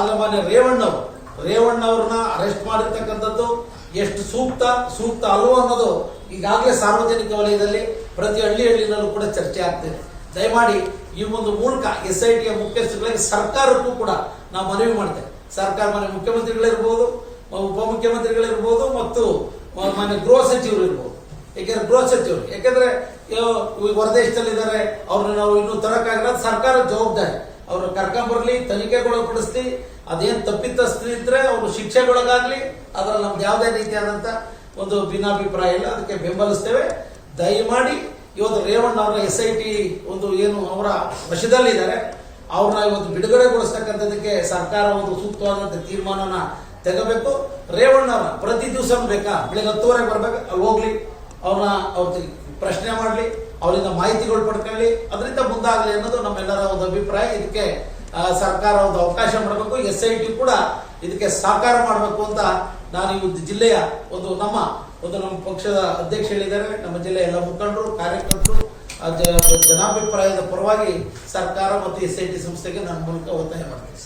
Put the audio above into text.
ಆದ್ರೆ ಮಾನ್ಯ ರೇವಣ್ಣ ಅವರು, ರೇವಣ್ಣ ಅವ್ರನ್ನ ಅರೆಸ್ಟ್ ಮಾಡಿರ್ತಕ್ಕಂಥದ್ದು ಎಷ್ಟು ಸೂಕ್ತ ಸೂಕ್ತ ಅಲ್ವೋ ಅನ್ನೋದು ಈಗಾಗಲೇ ಸಾರ್ವಜನಿಕ ವಲಯದಲ್ಲಿ ಪ್ರತಿ ಹಳ್ಳಿ ಹಳ್ಳಿನಲ್ಲೂ ಕೂಡ ಚರ್ಚೆ ಆಗ್ತಿದೆ ದಯಮಾಡಿ ಈ ಒಂದು ಮೂಲಕ ಎಸ್ ಐ ಟಿಯ ಮುಖ್ಯಸ್ಥರುಗಳಿಗೆ ಸರ್ಕಾರಕ್ಕೂ ಕೂಡ ನಾವು ಮನವಿ ಮಾಡ್ತೇವೆ. ಸರ್ಕಾರ ಮನೆ ಮುಖ್ಯಮಂತ್ರಿಗಳಿರ್ಬೋದು ಉಪಮುಖ್ಯಮಂತ್ರಿಗಳಿರ್ಬೋದು ಮತ್ತು ಮಾನ್ಯ ಗೃಹ ಸಚಿವರು ಇರ್ಬೋದು. ಏಕೆಂದ್ರೆ ಗೃಹ ಸಚಿವರು, ಯಾಕೆಂದ್ರೆ ಹೊರದೇಶದಲ್ಲಿದ್ದಾರೆ, ಅವ್ರನ್ನ ನಾವು ಇನ್ನೂ ತರಕಾಗಿರೋದು ಸರ್ಕಾರ ಜವಾಬ್ದಾರಿ. ಅವ್ರು ಕರ್ಕೊಂಬರ್ಲಿ ತನಿಖೆಗೊಳಪಡಿಸ್ಲಿ ಅದೇನ್ ತಪ್ಪಿತಸ್ಥರಿದ್ರೆ ಅವರು ಶಿಕ್ಷೆಗೊಳಗಾಗ್ಲಿ, ಅದ್ರಲ್ಲಿ ನಮ್ದು ಯಾವುದೇ ರೀತಿಯಾದಂತ ಒಂದು ಭಿನ್ನಾಭಿಪ್ರಾಯ ಇಲ್ಲ. ಅದಕ್ಕೆ ಬೆಂಬಲಿಸ್ತೇವೆ. ದಯಮಾಡಿ ಇವತ್ತು ರೇವಣ್ಣ ಅವರ ಎಸ್ ಐ ಟಿ ಒಂದು ಏನು ಅವರ ವಶದಲ್ಲಿದ್ದಾರೆ, ಅವ್ರನ್ನ ಇವತ್ತು ಬಿಡುಗಡೆಗೊಳಿಸ್ತಕ್ಕಂಥದ್ದಕ್ಕೆ ಸರ್ಕಾರ ಒಂದು ಸೂಕ್ತವಾದಂಥ ತೀರ್ಮಾನನ ತೆಗಬೇಕು. ರೇವಣ್ಣ ಅವರ ಪ್ರತಿ ದಿವಸ ಬೇಕಾ? ಬೆಳಿಗ್ಗೆ ಹತ್ತುವರೆಗೆ ಬರ್ಬೇಕು? ಅಲ್ಲಿ ಹೋಗ್ಲಿ. ಅವ್ರನ್ನ ಅವ್ರ ಪ್ರಶ್ನೆ ಮಾಡಲಿ, ಅವರಿಂದ ಮಾಹಿತಿಗಳು ಪಡ್ಕೊಳ್ಳಿ, ಅದರಿಂದ ಮುಂದಾಗಲಿ ಅನ್ನೋದು ನಮ್ಮೆಲ್ಲರ ಒಂದು ಅಭಿಪ್ರಾಯ. ಇದಕ್ಕೆ ಸರ್ಕಾರ ಒಂದು ಅವಕಾಶ ಮಾಡಬೇಕು, ಎಸ್ ಐ ಟಿ ಕೂಡ ಇದಕ್ಕೆ ಸಹಕಾರ ಮಾಡಬೇಕು ಅಂತ ನಾನು ಈ ಜಿಲ್ಲೆಯ ಒಂದು ನಮ್ಮ ಒಂದು ನಮ್ಮ ಪಕ್ಷದ ಅಧ್ಯಕ್ಷ ಹೇಳಿದ್ದಾರೆ. ನಮ್ಮ ಜಿಲ್ಲೆಯ ಎಲ್ಲ ಮುಖಂಡರು, ಕಾರ್ಯಕರ್ತರು ಜನಾಭಿಪ್ರಾಯದ ಪರವಾಗಿ ಸರ್ಕಾರ ಮತ್ತು ಎಸ್ ಐ ಟಿ ಸಂಸ್ಥೆಗೆ ನನ್ನ ಮೂಲಕ ಒತ್ತಾಯ ಮಾಡ್ತೀನಿ